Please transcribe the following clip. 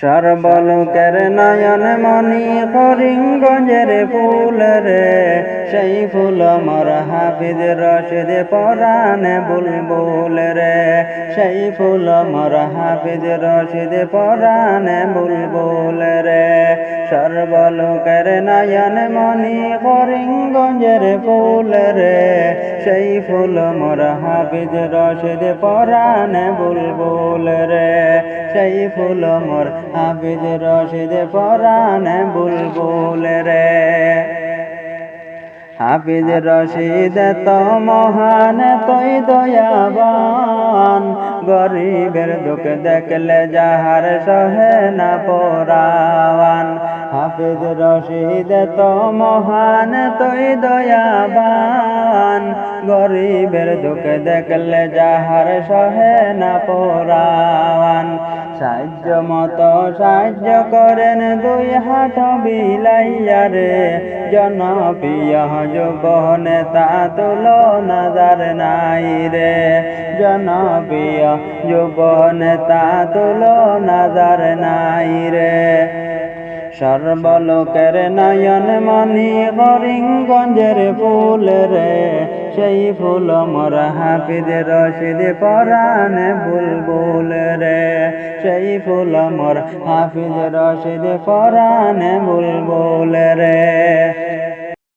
সর্বলোকের নয়ন মণি করিঙ্গঞ্জের ফুল রে, সেই ফুল মর হাফিজ রশিদ পরানে বুলবুল রে, সেই ফুল মর হাফিজ রশিদ পরানে বুলবুল রে। সর্বলোকের নয়ন মণি করিঙ্গঞ্জের ফুল রে সেই ফুল মর হাফিজ রশিদ পরানে বুলবুল রে। সেই ফুল মোর হাফিজ রশিদ পরানে বুলবুল রে। হাফিজ রশিদ তো মহান তৈ দয়াবান। গরিবের দুঃখ দেখলে যাহার সহে না পরাওয়ান। হাফিজ রশিদ তো মহান তৈ দয়াবান। গরিবের দুঃখ দেখলে যাহার সহে না পরাওয়ান সাহায্য মতো সাহায্য করেন দুই হাত বিলাইয়া রে। জনপ্রিয় যুব নেতা তুলো নাজার নাই রে। জনপ্রিয় যুব নেতা তুলো নাজার নাই রে। সর্বলোকের নয়ন মণি করিঙ্গঞ্জের ফুল রে। সেই ফুল মোর হাফিজ রশিদ পরাণ বুলবুল রে। সেই ফুল মোর হাফিজ রশিদ পরাণ বুলবুল